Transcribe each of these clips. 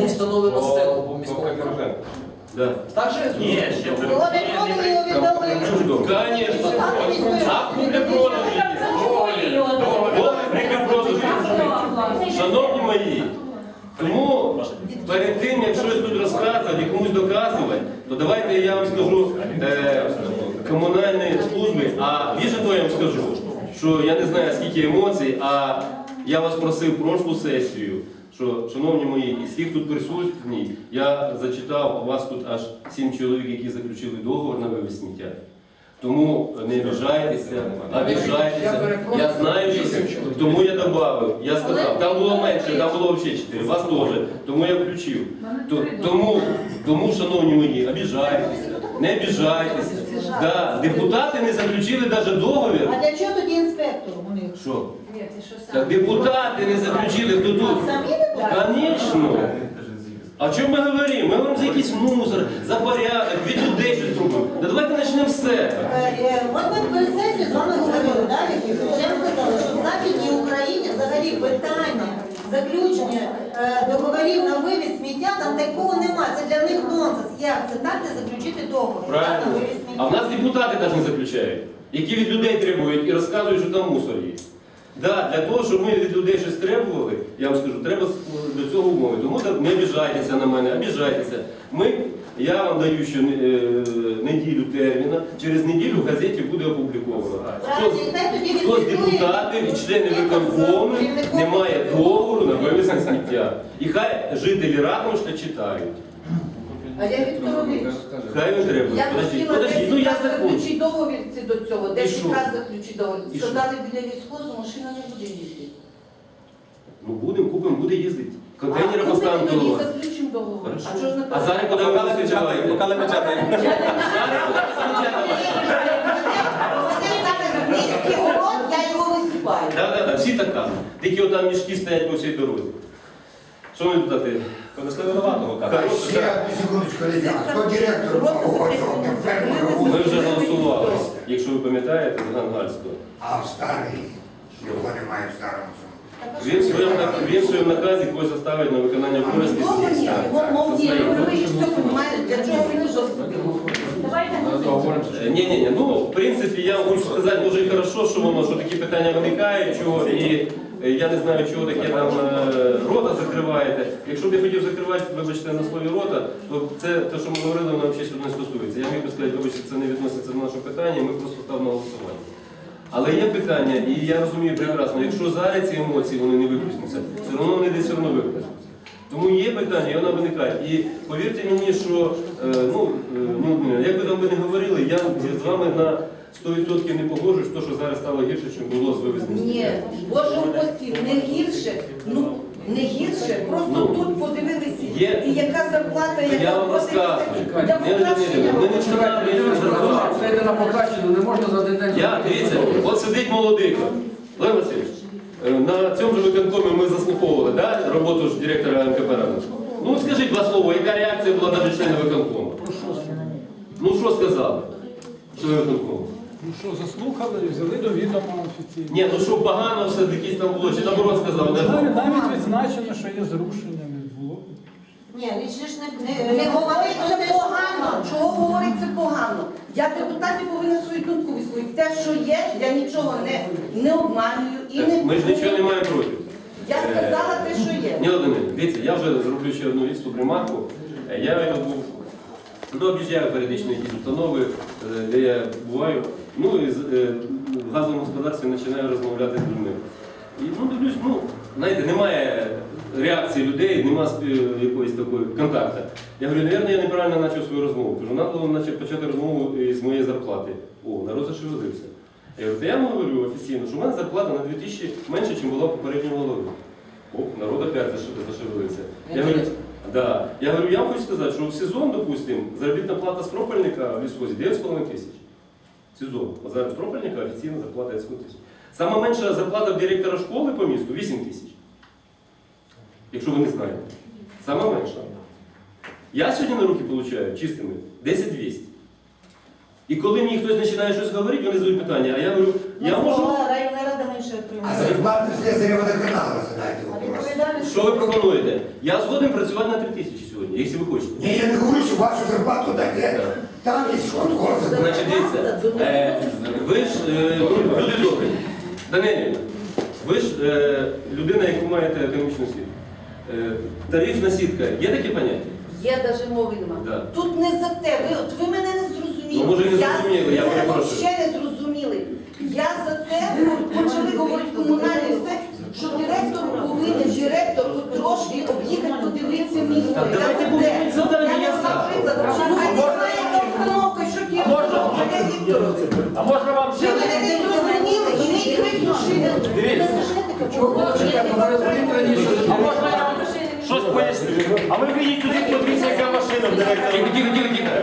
ми встановимо сцену по міському плану. Да. Так же? Ні, ще Вони пробували його віддали. Конечно. А купля-продаж. Договір купля-продажу. Шановні мої, тому перед тим, як щось тут розказувати, комусь доказувати, то давайте я вам скажу е, комунальні служби, а більше того я вам скажу, що я не знаю скільки емоцій, а я вас просив прошлу сесію, що, шановні мої, із всіх тут присутніх, я зачитав, у вас тут аж сім чоловік, які заключили договор на вивіз сміття. Тому не обіжайтеся, обіжайтеся. Я знаю, що тому я додав. Я сказав, там було менше, там було взагалі 4, вас теж. Тому я включив. Тому, тому, шановні мої, обіжайтеся, не обіжайтеся. Да, депутати не заключили навіть договір. А для чого тоді інспектор Що? Так депутати не заключили, хто тут? Самі депутати? Звісно. А о чому ми говоримо? Ми говоримо за якийсь мусор, за порядок, від людей щось робимо. Да давайте почнемо з себе. Е, е, От ми перед сесією з вами говорили, да, Віктор? Я вам казала, що в Західній Україні взагалі питання заключення е, договорів на вивіз сміття, там такого немає. Це для них нонсенс. Як це так не заключити договор да, на Правильно. вивіз А сміття? в нас депутати навіть не заключають, які від людей требують і розказують, що там мусор є. Да, для того, щоб ми від людей щось требували, я вам скажу, треба до цього умови. Тому так не обіжайтеся на мене, обіжайтеся. Ми, я вам даю ще е, неділю терміна, через неділю в газеті буде опубліковано. Хто, хто з депутатів і членів виконкому не має договору на вивезення сміття. І хай жителі Радомишля читають. А я Вікторович, Хай не треба. я Подожди, хотіла подожди, 10 ну я разів закончу. заключити договір це до цього, 10 що? разів заключити договір. І що? Сказали, біля військового машина не буде їздити. Ну будемо, купимо, буде їздити. Контейнери А поставимо ми тоді вас. заключимо. А чого ж не А зараз куди ви Поки не печатаємо, поки не печатаємо. Міський город, я його висипаю. Так, так, так, всі так кажуть. Тільки отам мішки стоять по всій дорозі. Що ви додати? Так. Ще секундочку, Лідія. Хто директор Ми вже голосували, якщо ви пам'ятаєте, з Гангальського. А в старий, його немає в старому. Він в своєму, він в своєму наказі когось заставить на виконання обов'язків. Ні, мов ні, ви ж все розумієте, для чого ви не Ні, ні, ні. Ну, в принципі, я хочу сказати, і хорошо, що воно, що такі питання виникають, чого, і я не знаю, чого таке там е, рота закриваєте. Якщо б я хотів закривати, вибачте, на слові рота, то це те, що ми говорили, воно взагалі не стосується. Я міг би сказати, вибачте, це не відноситься до нашого питання, ми просто став на голосування. Але є питання, і я розумію прекрасно, якщо зараз ці емоції вони не виплеснуться, все одно вони десь одно виплеснуться. Тому є питання, і вона виникає. І повірте мені, що е, ну, е, ну, як би там ви не говорили, я з вами на 100% не погоджуюсь, то, що зараз стало гірше, ніж було з вивезенням. Ні. Боже упасі, не гірше, ну не гірше, просто Ну, тут подивилися, є- і яка зарплата, яка Я вам платиться. розказую. Ні, ні, ні, ми не зарплату. Все йде на покращення, не можна за один день. Я, дивіться, от сидить молодик. Олег Васильович, е, на цьому ж виконкомі ми заслуховували да, роботу ж директора МКП Радонежського. Ну скажіть два слова, яка реакція була навіть члена виконкому? Ну що сказали? Члени виконкому? Ну що, заслухали і взяли до відома офіційно. Ні, ну що погано все таки там було, чи наоборот сказали, Навіть, не навіть відзначено, що є зрушення, не було. Ні, річ ж не, не, Не говорить про це погано. Чого говорить це погано? Я депутатів повинна свою думку висловити. Те, що є, я нічого не, не обманюю і не Ми ж нічого не маємо проти. Я сказала те, що є. Ні, Володимир, дивіться, я вже зроблю ще одну відступ ремарку. Е, Я був, ну, об'їжджаю періодично якісь установи, е, де я буваю. Ну і е, в газовому господарстві починаю розмовляти з людьми. І ну, дивлюсь, ну, знаєте, немає реакції людей, немає якоїсь такої контакту. Я говорю, навірно, я неправильно почав свою розмову. Кажу, треба було почати розмову із моєї зарплати. О, народ зашевелився. Я говорю, та я говорю офіційно, що в мене зарплата на 2000 менше, ніж була попереднього голови. О, народ опять зашевелився. Я говорю, да. я говорю, я вам хочу сказати, що в сезон, допустим, заробітна плата з пропальника в лісхозі 9,5 тисяч. Сезон. А зараз з пропальника офіційна зарплата 9,5 тисяч. Сама менша зарплата директора школи по місту 8 тисяч. Якщо ви не знаєте. Сама менша. Я сьогодні на руки получаю чистими 10 200. І коли мені хтось починає щось говорити, вони задають питання, а я говорю, я можу. Районна рада менше А отримує. зарплату слесаря водоканалу задайте А вопрос. відповідальність. Що ви пропонуєте? Я згоден працювати на 3 тисячі сьогодні, якщо ви хочете. Ні, я не говорю, що вашу зарплату дайте. Там є що Значить, дивіться, е, ви ж е, люди добрі. Данилівна, ви ж е, людина, яку маєте економічну освіту. Е, тарифна сітка, є таке поняття? Є навіть мови нема. Да. Тут не за те. Ви, от ви мене не зрозуміли. Ну, може, не зрозуміли, я перепрошую. ще не зрозуміли. Я за те, почали говорити комунальне все, що директор повинен, директор от трошки об'їхати, подивитися місто. Так, Я давайте за будемо завдання, Я я не за. знаю, хай не знає, яка обстановка, що ті Валерій Вікторович. А можна вам Ви ще а можна я вам щось поясню? А ви виїдь туди, подивіться, яка машина в.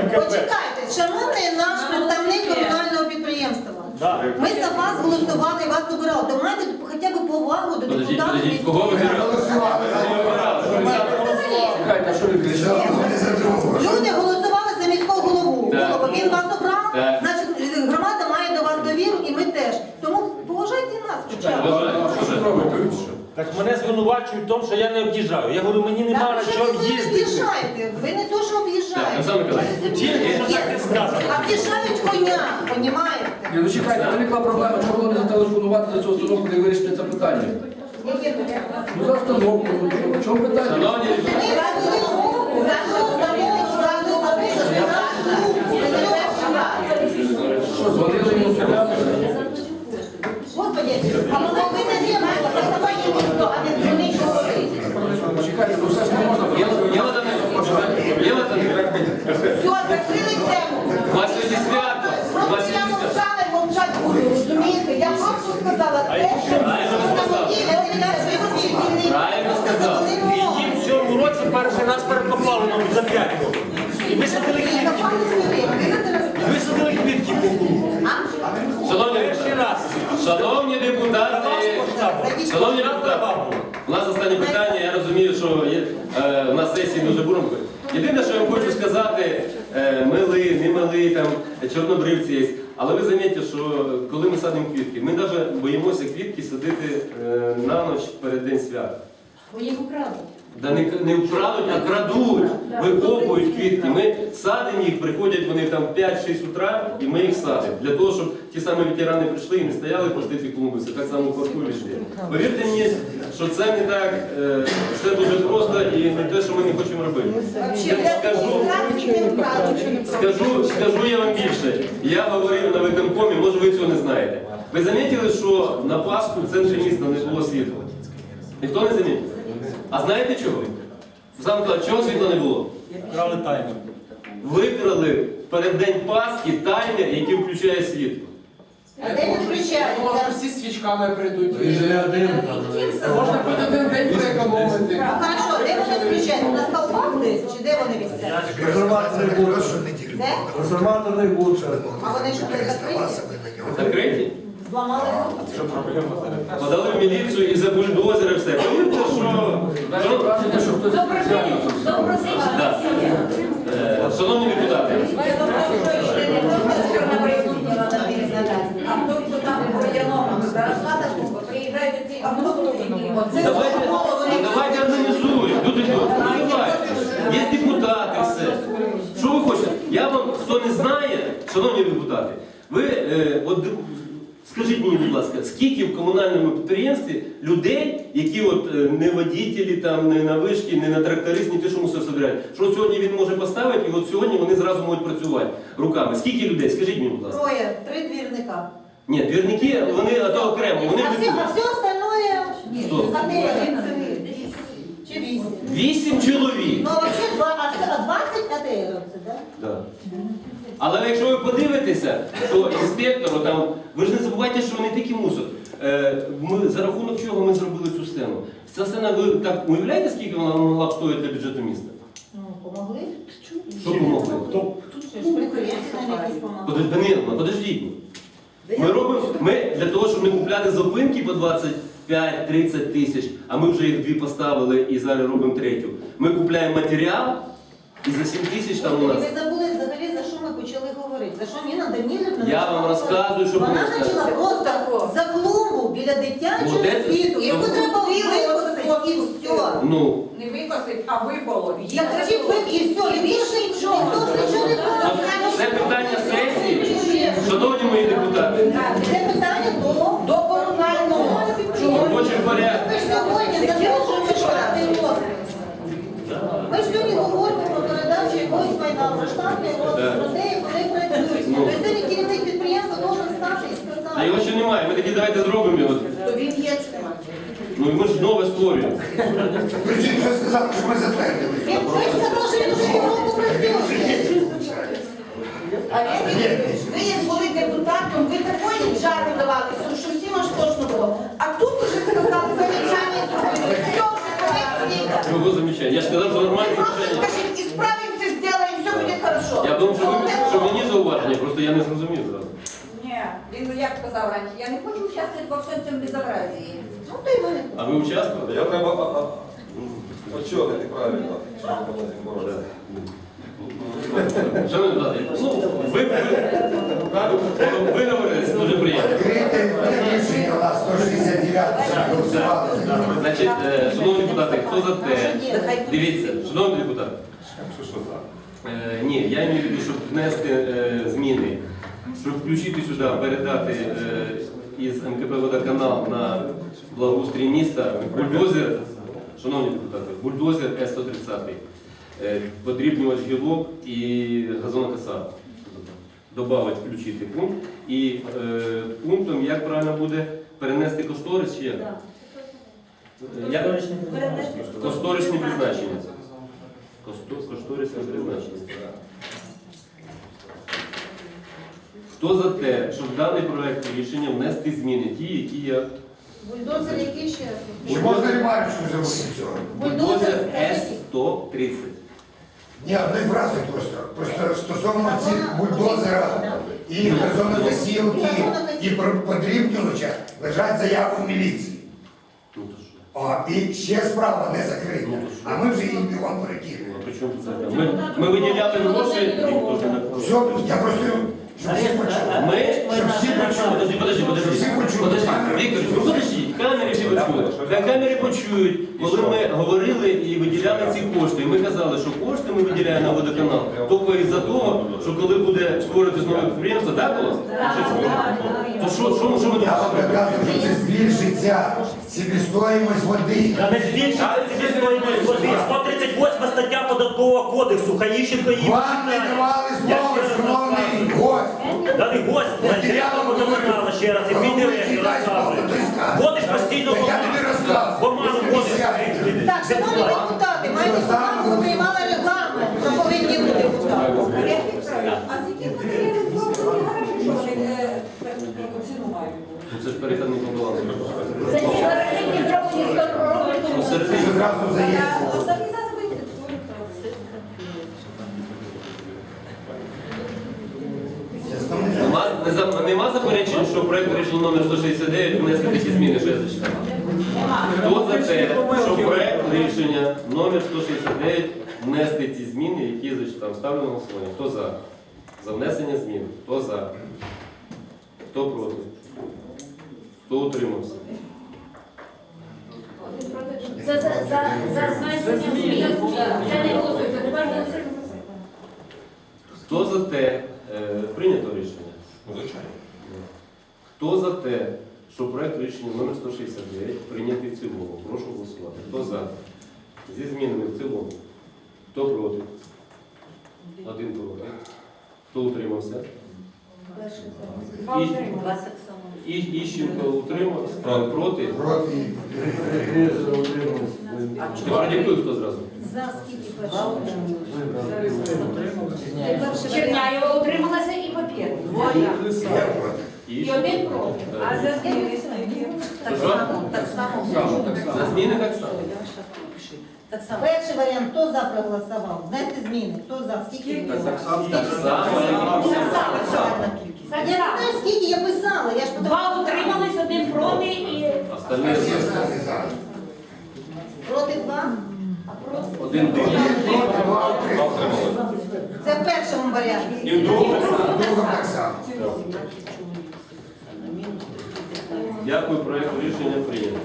МКП. Почекайте, шановний наш представник комунального підприємства. Ми за вас голосували і вас обирали. То майте хоча б повагу до Подождіть, депутатів. кого ви? Чекайте, а що кричали? Люди голосували за міського Голову. Він вас обрав, Так. значить громада має до вас довіру і ми теж. Тому поважайте нас робите? Так мене звинувачують в тому, що я не об'їжджаю. Я говорю, мені нема на що чому ви їздити. об'їжджаєте? Ви не то, що Так, об'їжджаєте. Тільки що так не сказано. Об'їжджають коня, понімаєте? Ні, ну чекайте, виникла проблема, чому було не зателефонувати за цю установку, не вирішити це питання? Ну за установку, ну в чому питання? Шановні депутати, Що, Господи, а половина немає, голосування ніхто, а не дзвонить говорить. Чекайте, ну все ж не можна. Єва- Єва Данилівна, Єва Данилівна, Все, закрили тему. у вас сьогодні свято. У вас Просто я сьогодні свято. мовчала і мовчать буду, розумієте? Я просто сказала те, що Правильно ви сказали. Правильно сказав. Їм в цьому році перший раз перекопали, мабуть, за п'ять років. І висадили квітки. Висадили квітки по кругу. Шановні Перший депутати, раз. шановні депутати, шановні депутати, у нас останнє питання, я розумію, що є, е, у нас сесії дуже бурно. Єдине, що я вам хочу сказати, е, мили, не мили, там, чорнобривці є. Але ви замітьте, що коли ми садимо квітки, ми навіть боїмося квітки садити е, на ніч перед. Бо їх украли. Да не, не вкрадуть, а крадуть, викопують квітки. Ми садимо їх, приходять вони там 5-6 утра, і ми їх садимо. Для того, щоб ті самі ветерани прийшли і не стояли просто ці клумби, так само парку йшли. Повірте мені, що це не так, е, все дуже просто і не те, що ми не хочемо робити. Скажу, скажу, скажу я вам більше. Я говорив на виконкомі, може ви цього не знаєте. Ви замітили, що на Пасху в центрі міста не було світла? Ніхто не замітив? А знаєте чого? Сам Миколаївич, чого світла не було? Крали таймер. Викрали перед день Пасхи таймер, який включає світло. А де він включається? всі з свічками прийдуть. Можна хоч один день перекономити. Ну хорошо, де вони включаються? На столбах десь? Чи де вони висять? Що неділю. Де? Консерваторний лучше. А вони що не закриті? Закриті? Зламали? Подали в міліцію і за бульдозери все. Повірте, що... Навіть враження, що хтось спеціально це все робить. Да. Е, Шановні депутати, А хто хто там по районам, зараз влада штука, приїжджають ці автобуси, оце давайте, давайте організуємо. Люди ну давайте. Є депутати, все. Що ви хочете? Я вам, хто не знає, шановні депутати, ви е, от скажіть мені, будь ласка, скільки в комунальному підприємстві людей, які от е, не водітелі, там, не на вишки, не на тракторист, не ті, що мусор собирають, що сьогодні він може поставити, і от сьогодні вони зразу можуть працювати руками. Скільки людей? Скажіть мені, будь ласка. Троє, три двірника. Ні, двірники, вони а то окремо, вони А все, працюють. а все остальное? Чи вісім? Вісім чоловік. Ну, а взагалі, два, а 20 АТР це, так? Да. Але якщо ви подивитеся, то інспектору там, ви ж не забувайте, що вони тільки мусор. Е, ми, за рахунок чого ми зробили цю сцену? Ця сцена, ви так уявляєте, скільки вона могла б стоїти для бюджету міста? Ну, помогли? Що помогли? Ну. Данило, подождіть. Ми робимо, ми для того, щоб не купляти зупинки по 25-30 тисяч, а ми вже їх дві поставили і зараз робимо третю. Ми купляємо матеріал і за 7 тисяч там у нас. Ви забули взагалі, почали говорити. За що Ніна Данілівна Я почала вам говорити? розказую, що Вона було почала сказано. просто за клумбу біля дитячого Вот это- світу, яку Ну, треба випустити. і все. Ну, Не викосить, а випало. Я кажу, ви і все, і більше нічого, ніхто нічого не це, це каже. питання сесії. Шановні мої депутати, Це питання до До комунального. робочий порядок. Ми ж сьогодні запрошуємо штатний розпис. Ми ж сьогодні говоримо про передачу якогось майна в штатний розпис, про те. Ну. Тобто сьогодні керівник підприємства должен стати і А сказати. його ще немає, ми такі давайте зробимо його. То він є чи немає? Ну і ми ж нове створюємо. Ж вже сказав, що ми затвердили. Він ви сказав, що він вже півроку працює. А він, ви як були депутатом, ви такої жари давали, що всім аж точно було. А тут уже сказали замічання зробили. Все, вже конець світа. Його замічання. Я ж сказав, що нормальне Просто замічання. скажіть, исправимся, сделаем, все буде хорошо. Я думав, що, ви, Ну, що мені зауваження, просто я не зрозумів зразу. Ні, він як я не хочу участвувати во всьому цьому безобразії. Ну, то й мене. А ви участвували? Я треба а, а, очолити правильно, щоб воно не було. Шановні депутати, ну, ви, ви, ви, ви говорили, дуже приємно. Відкрите рішення у нас 169 голосували. Значить, е, шановні депутати, хто за те? Дивіться, шановні депутати. Що, що за? Е, ні, я маю в виду, щоб внести е, зміни, щоб включити сюди, передати е, із МКП «Водоканал» на благоустрій міста бульдозер, шановні депутати, бульдозер С-130, е, подрібнювач гілок і газонокосарку. Добавити, включити пункт. І е, пунктом, як правильно буде перенести кошторис чи як? Е, як? Кошторисне призначення. Кошто- Кошторисне призначення. Хто за те, щоб в даний проект рішення внести зміни, ті, які я Бульдозер який ще раз? Можна ремарочку зробити цього? бульдозер С-130. Ні, одної фрази просто. Просто стосовно цих бульдозера і газонокосілки і про- подрібнювача лежать заяви в міліції. Ну? О, і ще справа не закрита. А ми вже її бігом перекинули. Ми, ми виділяли гроші, і хто не Все, я просто, щоб всі почули. Ми, Щоб всі почули. подожди, подожди, подожди. Всі почули. Подожди, ну подожди, камери всі почули. Хай камери почують, коли ми говорили і виділяли ці кошти. І ми казали, що кошти ми виділяємо на водоканал. Тільки із-за того, що коли буде створюватись нове підприємство, так було? Що? То що, що, що ми Я вам доказую, що це збільшиться себестоїмость води. Та не збільшиться собі стоїть води. 138 стаття податкового кодексу. Хаїщенко її Вам не давали слово, шановний гость. Дали гость, на директор ще раз, і мій директор розказує. Водиш постійно Так я тобі розказую. в оману водиш. Так, шановні депутати, увагу, ви приймали регламент, що повинні бути депутати. А з яких матеріалів зроблені гаражі, що вони е, ціну мають? Ну, Це ж перехідний по. Це ті гарантійні зроблені 100 років Ну, тому. Це зразу А заїздили. Нема, за- нема заперечень, що проект рішення номер 169 внести такі зміни, що я зачитав. Хто за те, що проект рішення номер 169 внести ті зміни, які я зачитав? Ставлю на голосування. Хто за? За внесення змін. Хто за? Хто проти? Хто утримався? Це за, за, за значення змін. Це не голосується. Тепер голосуємо. Хто за те, е, прийнято рішення? Звичайно. Хто за те, що проект рішення номер 169 прийняти в цілому? Прошу голосувати. Хто за? Зі змінами в цілому. Хто проти? Один проти. Хто утримався? І, і, Іщенко утримався. А, проти. Проти. Ти продиктуй, хто зразу? За скільки першого? Черняєва утрималася проти. І один проти. А за зміни? Так само, так само. За зміни так само. Так само. Перший варіант, хто за проголосував? Внести зміни, хто за? Скільки було? Так само, Так само. Я не знаю, скільки я писала, я ж Два утримались, один проти і Остальні за. Проти два? один проти. Один проти, два утримались. Це в першому варіанті. І в другому. Так само. Дякую, проект рішення прийнято.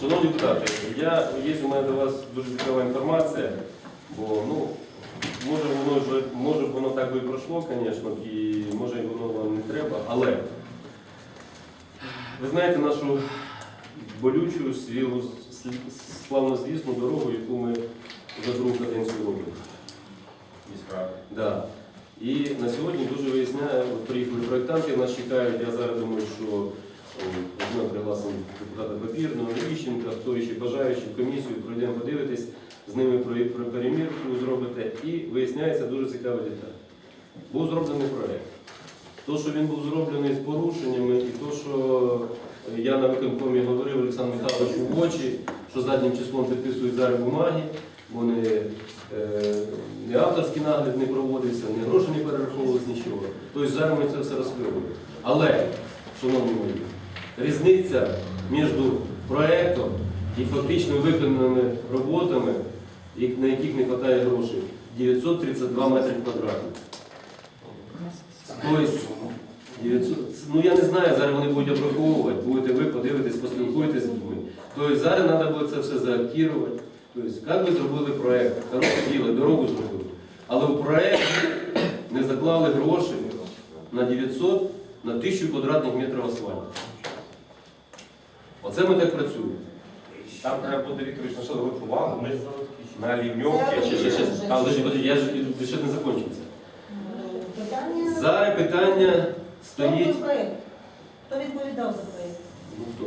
Шановні депутати, я, є у мене до вас дуже цікава інформація, бо ну, може воно вже, може б воно так би і пройшло, звісно, і може і воно вам не треба, але ви знаєте нашу болючу, свілу, славнозвісну дорогу, яку ми вже другу каденцію робимо. Міська. Да. І на сьогодні дуже виясняє, от приїхали проєктанти, нас чекають. Я зараз думаю, що ми пригласимо депутата Папірного, Іщенка, хто ще бажаючи в комісію, пройдемо подивитись, з ними про, перемірку зробите. І виясняється дуже цікава деталь. Був зроблений проєкт. То, що він був зроблений з порушеннями, і то, що я на виконкомі говорив Олександру Михайловичу в очі, що заднім числом підписують зараз бумаги, вони е, не авторський нагляд не проводився, ні гроші не перераховувалися, нічого. Тобто зараз ми це все розкриваємо. Але, шановні мої, різниця між проєктом і фактично виконаними роботами, на яких не вистачає грошей, 932 метри квадратних. Тобто, 900, ну я не знаю, зараз вони будуть обраховувати, будете ви подивитесь, поспілкуєтесь з людьми. Тобто зараз треба буде це все заактувати. Тобто, як ви зробили проєкт, хороше діло, дорогу зробили. Але в проєкт не заклали гроші на 900, на 1000 квадратних метрів асфальту. Оце ми так працюємо. Там треба буде Вікторович на що звернути увагу. Ми на лівньовці. Ще, ще, ще. А, подожди, подожди, я ж я ще не закінчився. Питання... Зараз питання Хто стоїть. був? Хто відповідав за проєкт? Ну, хто?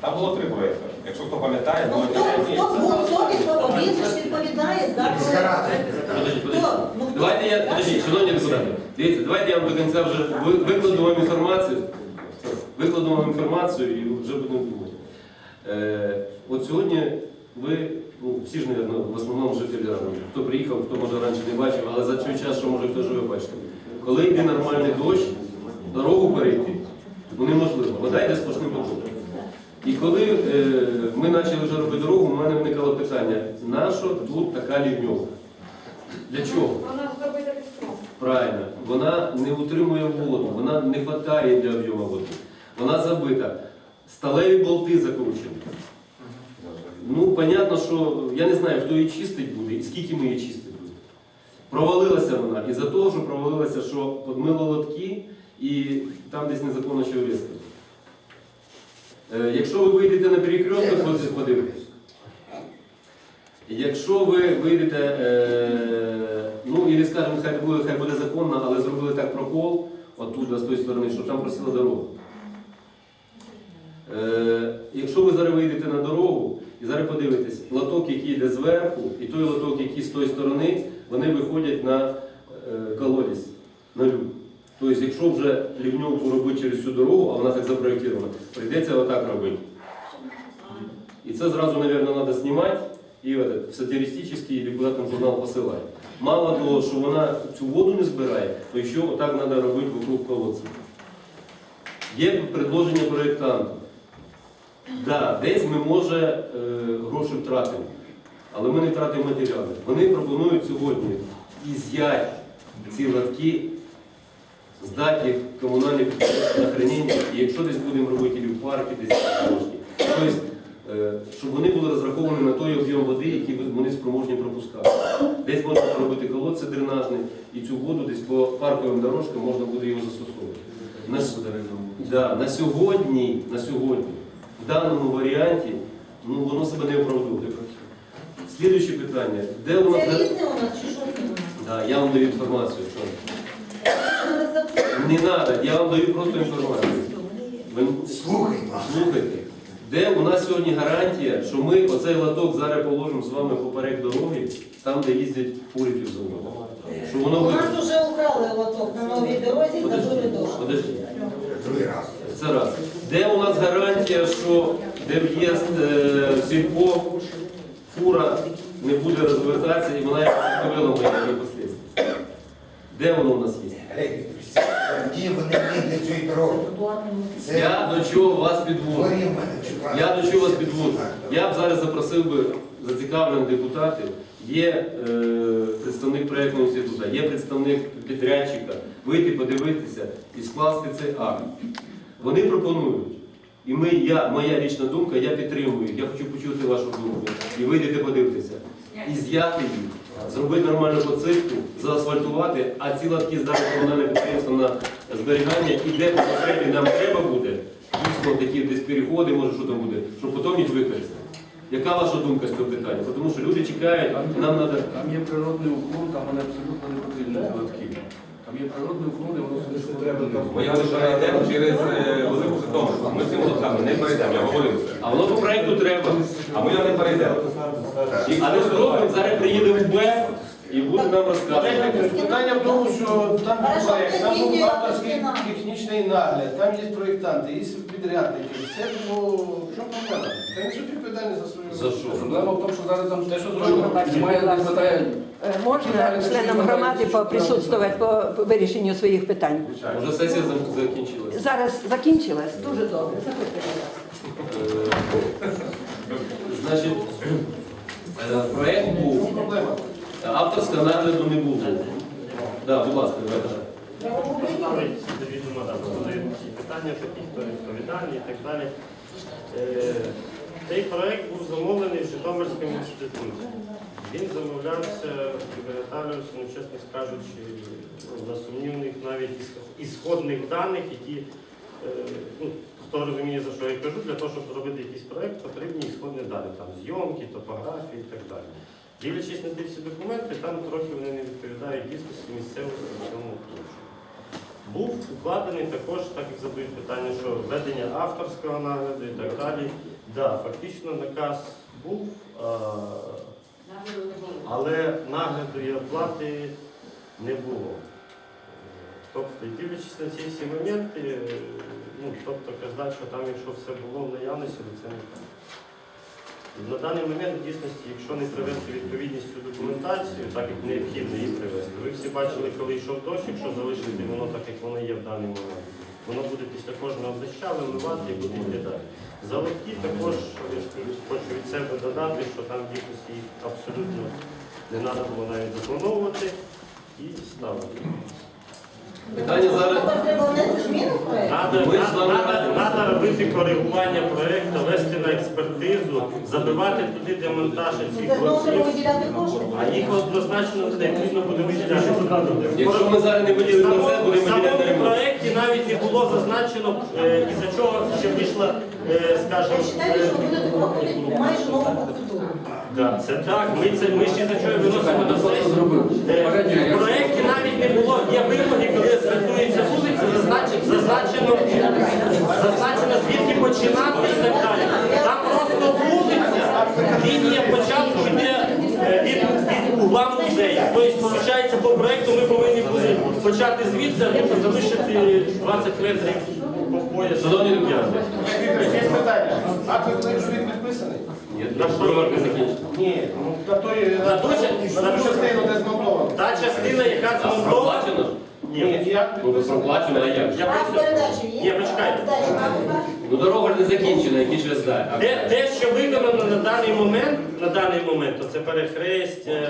Там було три проєкти. Якщо хто пам'ятає, Ну хто, хто був, хто відповідав? Ж відповідає за. Хто? Ну, хто? Давайте я, подожди, шановні депутати, дивіться, давайте я вам до кінця вже ви- викладу вам інформацію. Викладу вам інформацію і вже будемо думати. Е, от сьогодні ви, ну всі ж, мабуть, в основному жителі. Хто приїхав, хто може раніше не бачив, але за цей час, що може хто живе, бачите. Коли йде нормальний дощ, дорогу перейти, ну неможливо. Вода йде сплошним потоком. І коли е, ми почали вже робити дорогу, у мене виникало питання, нащо тут така лівньовка? Для чого? Вона зробити піском. Правильно, вона не утримує воду, вона не вистачає для об'єму води. Вона забита. Сталеві болти закручені. Ну, понятно, що я не знаю, хто її чистить буде і скільки ми її чистити будемо. Провалилася вона. І за того, що провалилася, що подмило лотки і там десь незаконно. Е, Якщо ви вийдете на перекресток, подивитесь. Якщо ви вийдете, е, ну і скажімо, хай буде, хай буде законно, але зробили так прокол, оттуда, з тої сторони, щоб там просила дорогу. Е, якщо ви зараз вийдете на дорогу і зараз подивитесь, лоток, який йде зверху, і той лоток, який з тої сторони, вони виходять на е, колодязь, на люк. Тобто, якщо вже лівньовку робити через цю дорогу, а вона так запроєктована, прийдеться отак робити. І це зразу, мабуть, треба знімати і в, сатиристичний или куди там журнал посилати. Мало того, що вона цю воду не збирає, то ще отак треба робити вокруг колодця. Є предложення проєктанту. Да, десь ми може е, гроші втратимо, але ми не втратимо матеріали. Вони пропонують сьогодні із'яти ці лотки, в комунальне підприємство на хранення, і якщо десь будемо робити і в парки, десь спроможні. Тобто, е, щоб вони були розраховані на той об'єм води, який вони спроможні пропускати. Десь можна робити колодці дренажні, і цю воду десь по парковим дорожкам можна буде його застосовувати. На, да, на сьогодні, на сьогодні, в даному варіанті, ну воно себе не оправдовує. Слідуюче питання. Де у нас... Це різне у нас чи що? Да, я вам даю інформацію. Що... Не треба, я вам даю просто інформацію. Ви Слухай, слухайте. Де у нас сьогодні гарантія, що ми оцей лоток зараз положимо з вами поперек дороги, там, де їздять фури півзаводу? Що воно У нас вже украли лоток на новій дорозі, забили Подожди, дощ. подожди. другий раз. Це раз. Де у нас гарантія, що де в'їзд е, в сільпо, фура не буде розвертатися і вона як повела моє непослідство? Де воно у нас є? Олег Вікторович, ті вони не для цієї дороги. Це Я до чого вас підводжу? дворі в мене чекають. Я до чого вас підводжу? Я б зараз запросив би зацікавлених депутатів. Є е, представник проєктного інституту, є представник підрядчика, вийти подивитися і скласти цей акт. Вони пропонують І ми, я, моя лічна думка, я підтримую. Я хочу почути вашу думку. І вийдете подивитися. І з'яти їх, зробити нормальну поцивку, заасфальтувати, а ці латки здати комунальне підприємство на зберігання, і де по потребі нам треба буде, дійсно такі десь переходи, може що там буде, щоб потім їх використати. Яка ваша думка з цього питання? Тому що люди чекають, нам треба. Там є природний уклон, там вони абсолютно не потрібні додатки. Там є природний уклон, і воно не треба. Бо я лише перейдемо через е, Велику Житомирську. Ми цим лотками не перейдемо, я говорив це. А воно по проекту треба. А ми не перейдемо. А не зробимо, зараз приїде в Б і буде нам розказувати. Питання в тому, що там там був авторський технічний нагляд, там є проєктанти, є підрядники. Все було, в чому проблема? Та несуть відповідальність за свою. За що? Проблема в тому, що зараз там те, що зроблено, немає, не хватає. Е, Можна членам громади поприсутствувати по вирішенню своїх питань? Вже сесія зак- закінчилася. Зараз закінчилась. Дуже добре. Заходьте, будь ласка. Е, Значить, е, проект був, Проблема. авторського нагляду не було. Так, будь ласка, давайте. Ставить відомо да, питання, такі, хто відповідальний і так далі. Е, Цей проект був замовлений в Житомирському інституті. Він замовлявся виготовлявся, ну, чесно скажучи, на сумнівних навіть ісходних даних, які, е, ну, хто розуміє, за що я кажу, для того, щоб зробити якийсь проект, потрібні ісходні дані, там зйомки, топографії і так далі. Дивлячись на ті документи, там трохи вони не відповідають дійсності місцевості в цьому ключу. Був укладений також, так як задають питання, що введення авторського нагляду і так далі. Да, фактично наказ був, але нагляду і оплати не було. Тобто, дивлячись на ці всі моменти, ну, тобто казати, що там, якщо все було в наявності, то це не так. На даний момент, в дійсності, якщо не привести відповідність цю документацію, так як необхідно її привести, ви всі бачили, коли йшов дощ, якщо залишити воно так, як воно є в даний момент, воно буде після кожного доща вимивати і буде виглядати. Заводки також, я ж кажу, хочу від себе додати, що там дійсності їх абсолютно не треба було навіть заплановувати і ставити. Питання зараз. Треба радимося. Треба робити коригування проєкту, вести на експертизу, забивати туди демонтаж цих виділяти кошти. А їх однозначно необхідно буде виділяти. Якщо ми зараз не виділимо це, будемо виділяти В самому проєкті навіть не було зазначено, е, із-за чого ще вийшла, скажімо, Я вважаю, що ви будете майже нову процедуру. Да, це так. Ми це ми ще за що виносимо до сесії. Е, В проєкті навіть не було. Є вимоги, коли звертується вулиця, зазначено, зазначено, зазначено звідки починати і так далі. Там просто вулиця, лінія початку йде е, від, від угла музею. Тобто, виходить, по проєкту ми повинні були почати звідси, а залишити 20 метрів по поясу. Шановні депутати, Є питання. Акт він підписаний? ні, не. Ні. Ну, на той, На на ту ча- на ту частину, де змонтовано. Та частина, яка змонтована. проплачено? Ні, я Ну, проплачено, а як? Я просто- передачі є? Ні, почекайте. Ну дорога ж не закінчена, які ж здає. Те, те, що виконано на даний момент, на даний момент, то це перехресть, е,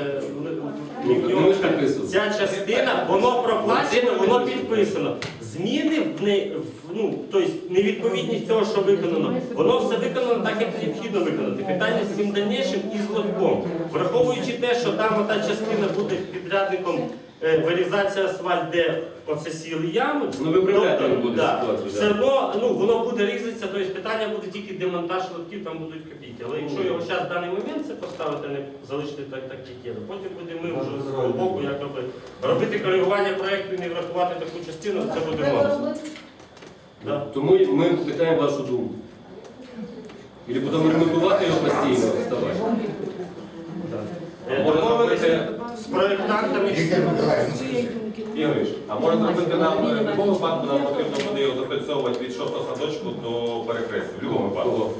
Ну, ми ж підписували. ця частина, воно проплачено, воно підписано. Зміни в не в- ну, тобто невідповідність цього, що виконано, воно все виконано так, як необхідно виконати. Питання з цим дальнішим і з лотком. Враховуючи те, що там ота частина буде підрядником вирізація асфальт, де оце сіли ями. Ну, виправляти тобто, буде да, ситуацію, Все одно ну, воно буде різатися, тобто питання буде тільки демонтаж лотків, там будуть копійки. Але якщо його зараз в даний момент це поставити, не залишити так, так як є, то потім будемо ми вже з свого боку якоби робити коригування проєкту і не врахувати таку частину, це буде нонсенс. Да. Тому ми питаємо вашу думку. Або будемо ремонтувати його постійно, вставай. Е, Можна Домовилися з проєктантами. Ігоріш, а може зробити нам, е, в якому випадку нам потрібно буде його запрацьовувати від шостого садочку до перехрестя? В будь-якому випадку.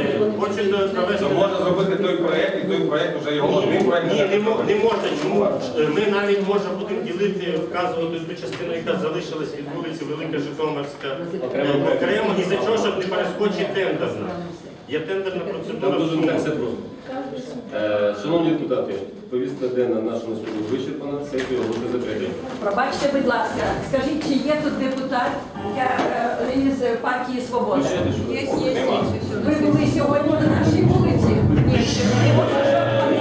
Е. То можна зробити той проєкт, і той проєкт вже його один проєкт. Ні, не, мо- не можна. Чому? Е, Ми навіть можемо будемо ділити, вказувати ту частину, яка залишилась від вулиці Велика Житомирська Окремо. е, окремо, і за чого, щоб не перескочити тендерна. Є тендерна процедура. просто. Е, Шановні депутати, повістка денна нашого суду вичерпана, сесію оголошую закритою. Пробачте, будь ласка, скажіть, чи є тут депутат е, партії Свобода? Що ви- Нема. Ви були сьогодні на нашій вулиці? Ні. І от що вони